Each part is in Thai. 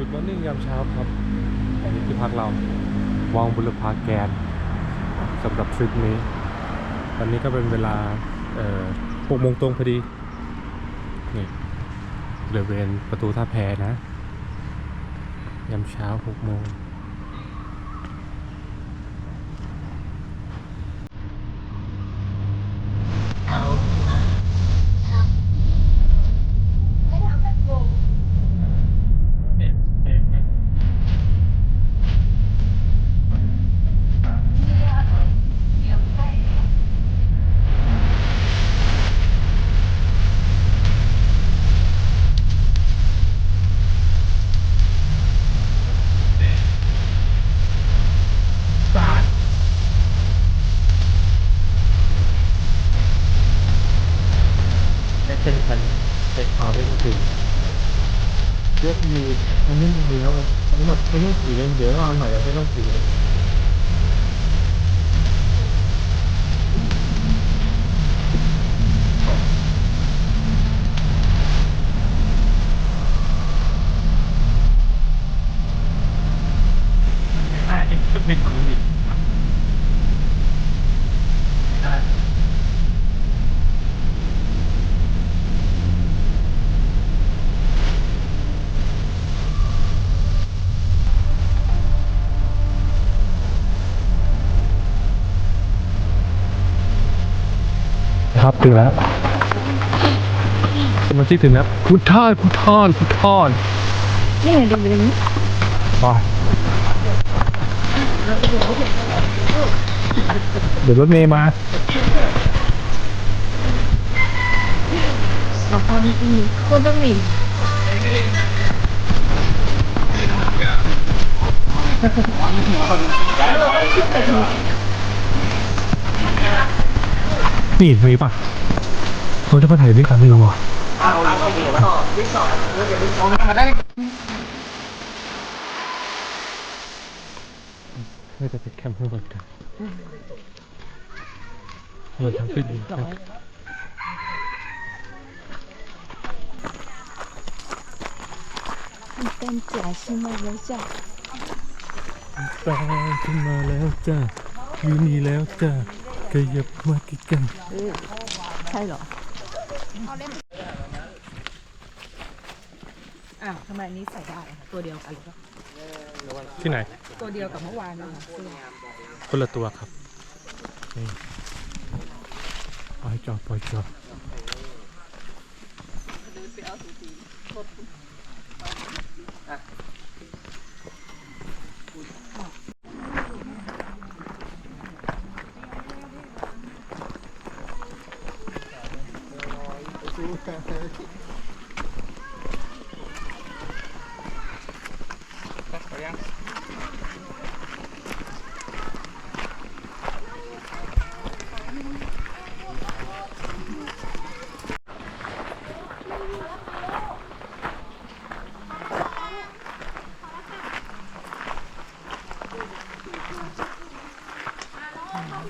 กุดมอร์นิ่งยามเช้าครับอันนี้ที่พักเราวังบุรพาแกนสำหรับทริปนี้ ตอนนี้ก็เป็นเวลาหกโมงตรงพอดีนี่บริเวณประตูท่าแพนะ ยามเช้าหกโมง และเส้นพันใส่ขอได้ถึงเลือกมีมันไม่มีแล้วทั้งหมดไม่ต้องสีเลยเดี๋ยวเอาหน่อยไม่ต้องสีเลยอะอีกชุดหนึ่งของอีกอะ ครับ ถึงแล้วมันที่ถึงแล้วพุทธานพุทธานพุทธานนี่ไงดูไปตรงนี้ไปเดี๋ยวรถเมย์มาเราพอดีคนต้องมีนี่ นี่มีป่ะเราจะมาถ่ายด้วยกันไม่รู้อะไม่จะติแคมป์เพื่อนกันมันทำขึ้นมันเป็นเจ๋าขึ้นมาแล้วจ้ะตายขึ้นมาแล้วจ้ะอยู่นี่แล้วจ้ะ ขยับมาใกล้กันใช่เหรออ้าวทำไมอันนี้ใส่ได้อะตัวเดียวกันหรือเปล่าที่ไหน ตัวเดียวกับเมื่อวานนะคะเสื้อคนละตัวครับนี่เอาให้จอปล่อยจอ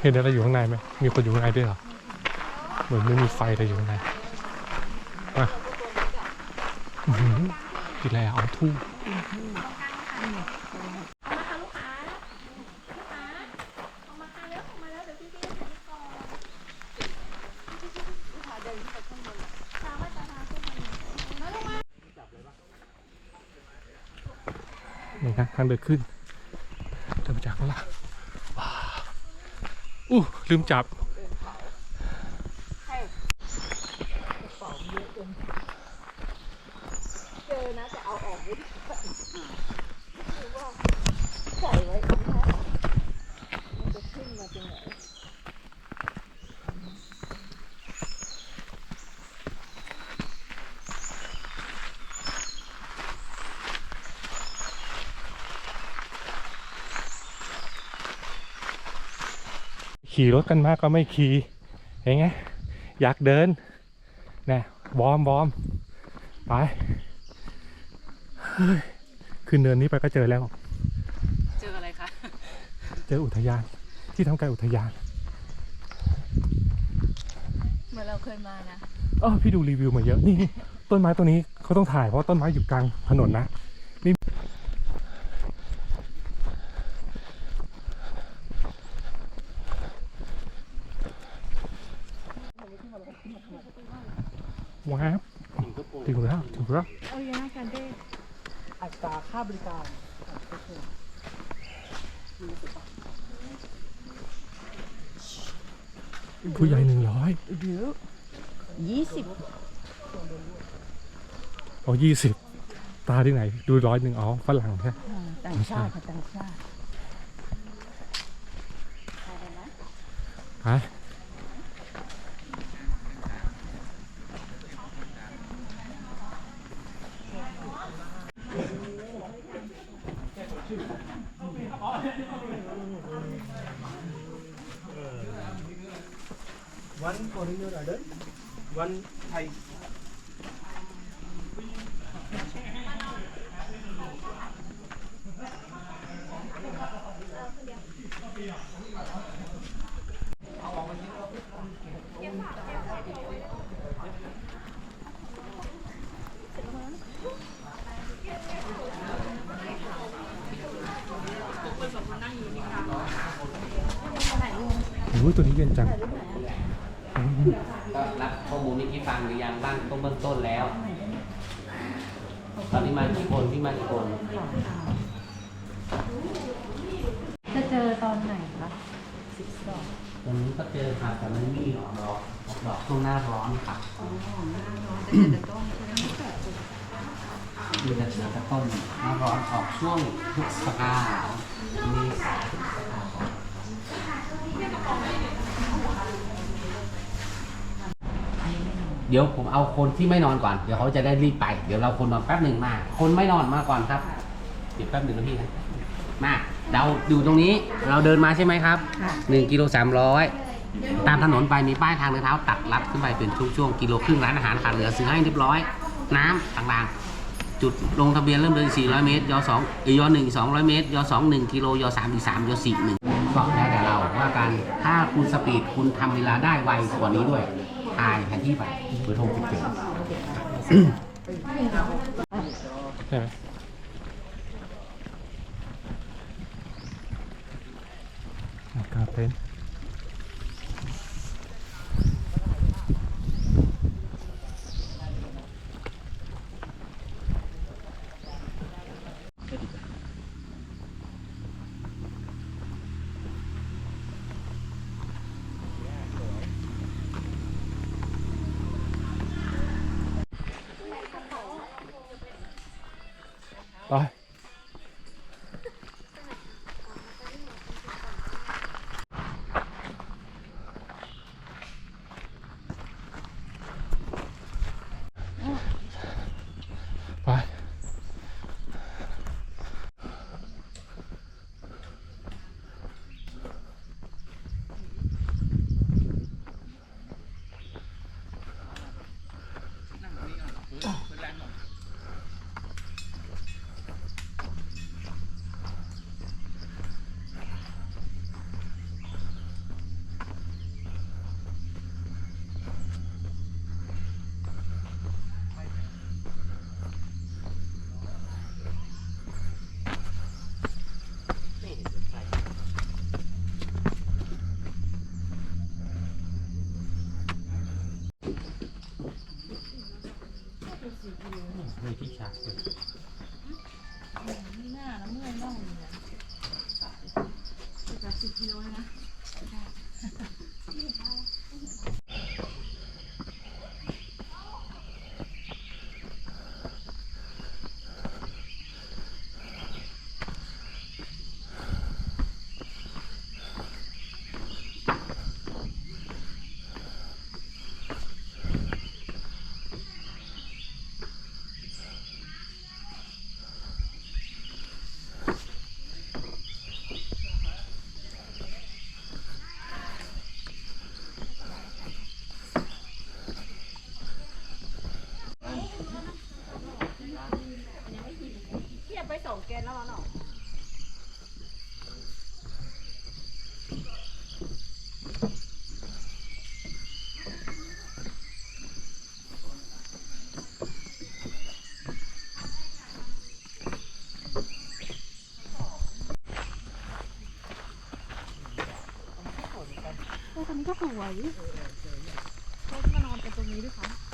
เห็นอะไรอยู่ข้างในไหมมีคนอยู่ข้างในด้วยเหรอ เหมือนไม่มีไฟอะไรอยู่ข้างในอะอื้อหือกินอะไรเอาทู่นี่นะทางเดินขึ้นเดินมาจากข้างล่าง อู้ลืมจับเจอนะแต่เอาออกไม่ได้ใส่ไว้ตรงนี้มันจะขึ้นมาตรงไหน ขี่รถกันมากก็ไม่ขี่เห็นไงอยากเดินนะวอร์มวอร์มไปเฮ้ยขึ้นเนินนี้ไปก็เจอแล้ว เจออะไรคะ เจออุทยาน ที่ทำการอุทยาน เหมือนเราเคยมานะเออพี่ดูรีวิวมาเยอะนี่ต้นไม้ตัวนี้เขาต้องถ่ายเพราะว่าต้นไม้อยู่กลางถนนนะ นี่ อัตราค่า บริการก็คือผู้ใหญ่หนึ่งร้อยเดี๋ยวยี่สิบเอายี่สิบตาที่ไหน ดูร้อยหนึ่งอ๋อฝรั่งใช่ต่างชาติค่ะต่างชาติไป โอ้ยตัวนี้เย็นจัง ก็รับข้อมูลนี้ที่ฟังหรือยังบ้างต้นเบื้องต้นแล้ว ตอนนี้มากี่คนที่มากี่คนะเจอตอนไหนคะ ตอนนี้ก็เจอค่ะแต่มันไม่มีดอกดอก ดอกช่วงหน้าร้อนค่ะมีแต่เสือตะต้นหน้าร้อนออกช่วงพฤษภาเมษาพฤษภาคมเดี๋ยวผมเอาคนที่ไม่นอนก่อน เดี๋ยวเขาจะได้รีบไป เดี๋ยวเราคนนอนแป๊บหนึ่งมา คนไม่นอนมาก่อนครับเดี๋ยวแป๊บหนึ่งนะพี่นะมา เราอยู่ตรงนี้ เราเดินมาใช่ไหมครับหนึ่งกิโลสามร้อย ตามถนนไปมีป้ายทางเดินเท้าตัดลัดขึ้นไปเป็นช่วงๆกิโลครึ่งร้านอาหารขาดเหลือซื้อให้เรียบร้อย น้ำต่างๆ จุดลงทะเบียนเริ่มเดิน 400 เมตรยสองเอยหนึ่งอีก200 เมตรยสองหนึ่งกิโลยสามอีกสามยสี่หนึ่งก็แล้วแต่เราว่ากันถ้าคุณสปีดคุณทำเวลาได้ไวกว่านี้ด้วยถ่ายแผนที่ไปเบอร์โทรติดเจอใช่ไหม ตอนนี้ก็สวยเขามานอนกันตรงนี้ด้วยค่ะ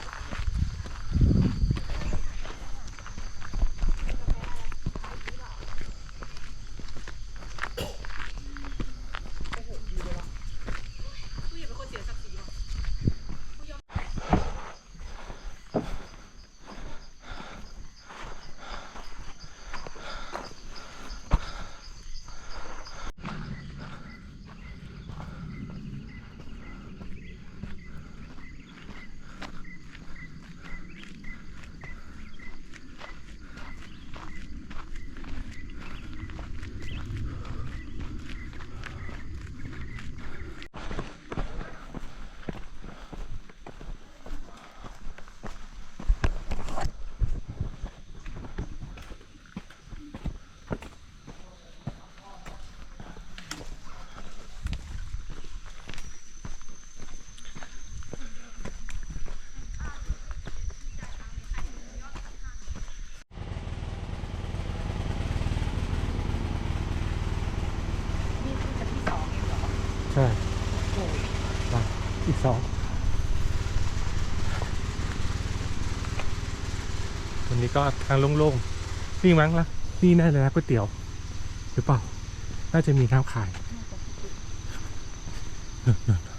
นี้ก็ทางโล่งๆนี่มั้งละนี่น่าจะร้านก๋วยเตี๋ยว หรือเปล่า น่าจะมีน้ำขายอุ้ย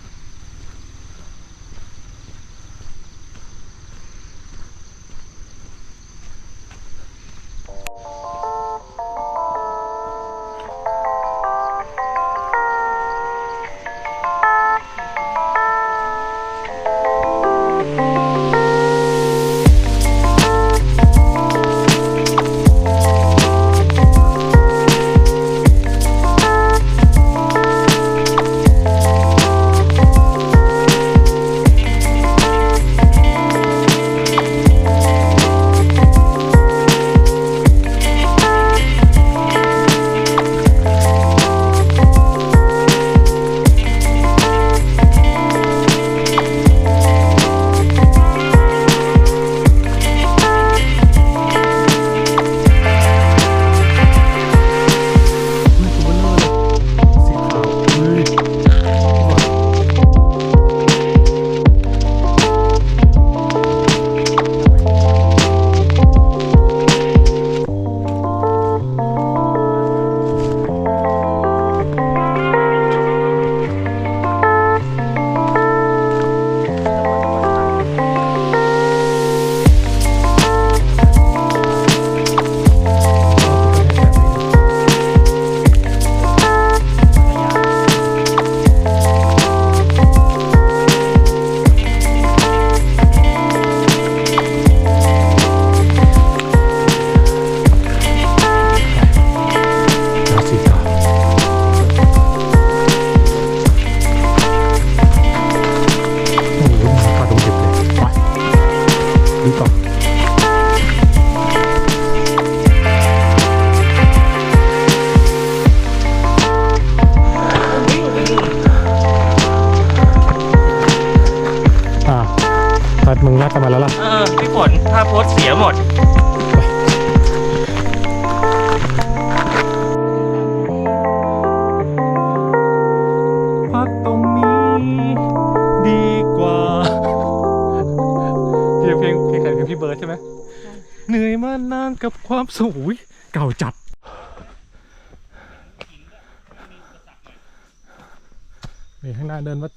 ดู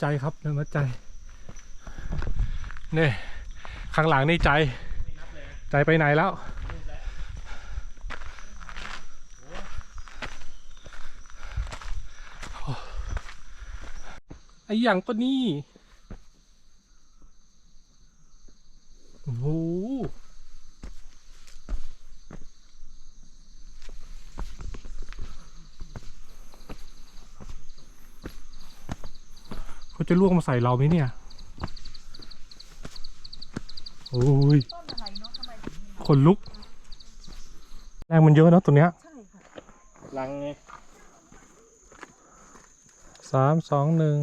ใจครับเดินวัดใจนี่ข้างหลังนี่ใจ ใจไปไหนแล้วไอ้อย่างก็นี่ โอ้โหเขา จะล่วงมาใส่เราไหมเนี่ย โอ้ยต้นอะไรเนาะทำไมถึงมีขนลุก แรงมันเยอะเนอะตัวเนี้ยใช่ค่ะลังไงสามสองหนึ่ง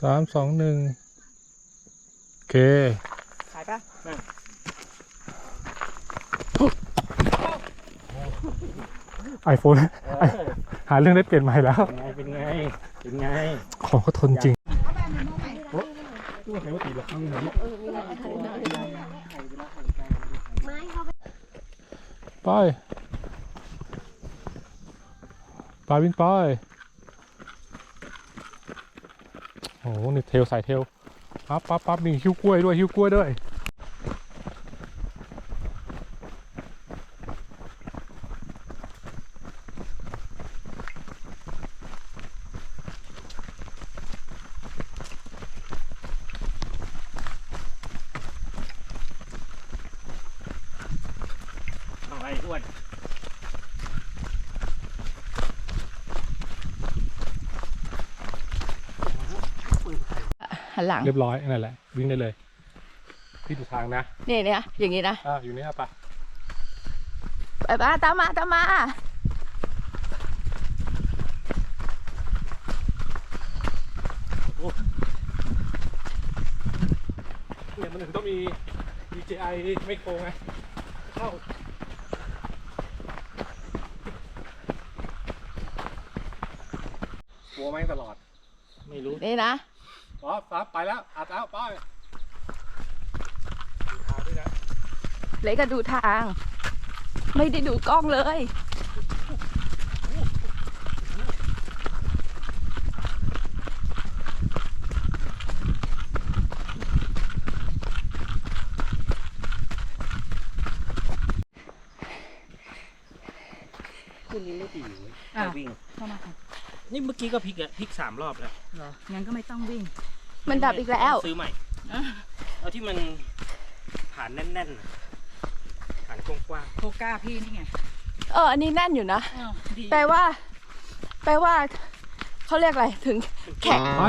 สามสองหนึ่งโอเคขายปะไอโฟน หาเรื่องได้เปลี่ยนใหม่แล้ว เป็นไง เป็นไง ของเขาทนจริงตัวใครว่าตีหลังเหมือนไปไปวิ่งไป โอ้โหนี่เทลใส่เทลปั๊บปั๊บปั๊บนี่หิ้วกล้วยด้วยหิ้วกล้วยด้วย อะไรอ้วน หันหลังเรียบร้อยนั่นแหละ วิ่งได้เลย พี่ดูทางนะนี่เนี่ยอย่างนี้นะ อ่าอยู่นี่ครับปะไปป้าตามมาตามมาเนี่ยมันถึงต้องมี DJI ไม่โคงไงเข้ากลัวแม่งตลอด ไม่รู้ นี่นะ อ๋อฟ้าไปแล้ว อัดแล้วไปเล็กก็ดูทาง ไม่ได้ดูกล้องเลย คุณนี้ไม่ดีเว้ยอะวิ่ง เข้ามาค่ะ นี่เมื่อกี้ก็พลิกอะพลิกสามรอบแล้วเหรองั้นก็ไม่ต้องวิ่ง มันดับอีกแล้ว ซื้อใหม่อะเอาที่มันฐานแน่นๆน่ะฐานกว้างโคก้าพี่นี่ไงเออ อันนี้แน่นอยู่นะ อ้าวดีแปลว่า แปลว่า เขาเรียกอะไร ถึงแข็ง ไป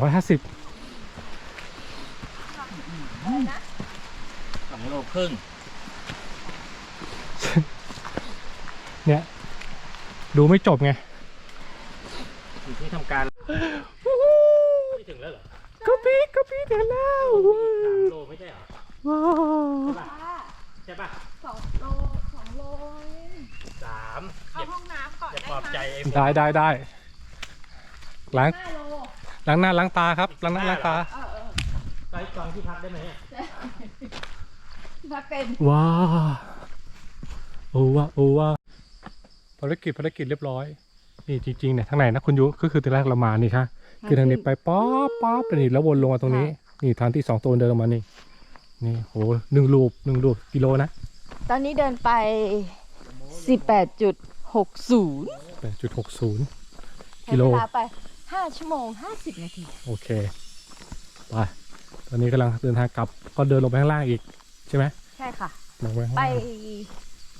ร้อยห้าสิบสองโลครึ่งเนี่ย ดูไม่จบไงอยู่ที่ทำการไม่ถึงแล้วเหรอก็ปีก็ปีเดี๋ยวแล้วสามโลไม่ใช่เหรอว้าวใช่ป่ะสองโลสองโลเองสามเข้าห้องน้ำก่อนอย่าได้ปลอบไหมใจไอ้พวกได้ได้ได้ล้างห้าโล ล้างหน้าล้างตาครับล้างหน้าล้างตาเออเออไปจองที่พักได้ไหมถ้าเป็นว้าโอ้ว่าโอ้ว่าภารกิจภารกิจเรียบร้อย นี่จริงๆเนี่ยทางไหนนะคุณยุก็คือทีแรกเรามานี่ค่ะคือทางนี้ไปป๊อปป๊อปไปนี่แล้ววนลงมาตรงนี้ นี่ทางที่สองตัวเดินลงมานี่นี่โหหนึ่งลูปหนึ่งลูปกิโลนะ ตอนนี้เดินไปสิบแปดจุดหกศูนย์แปดจุดหกศูนย์กิโลเวลาไป 5 ชั่วโมง 50 นาที โอเค ไป ตอนนี้กำลังเดินทางกลับ ก็เดินลงไปข้างล่างอีกใช่ไหม ใช่ค่ะ ลงไปข้างไปล่าง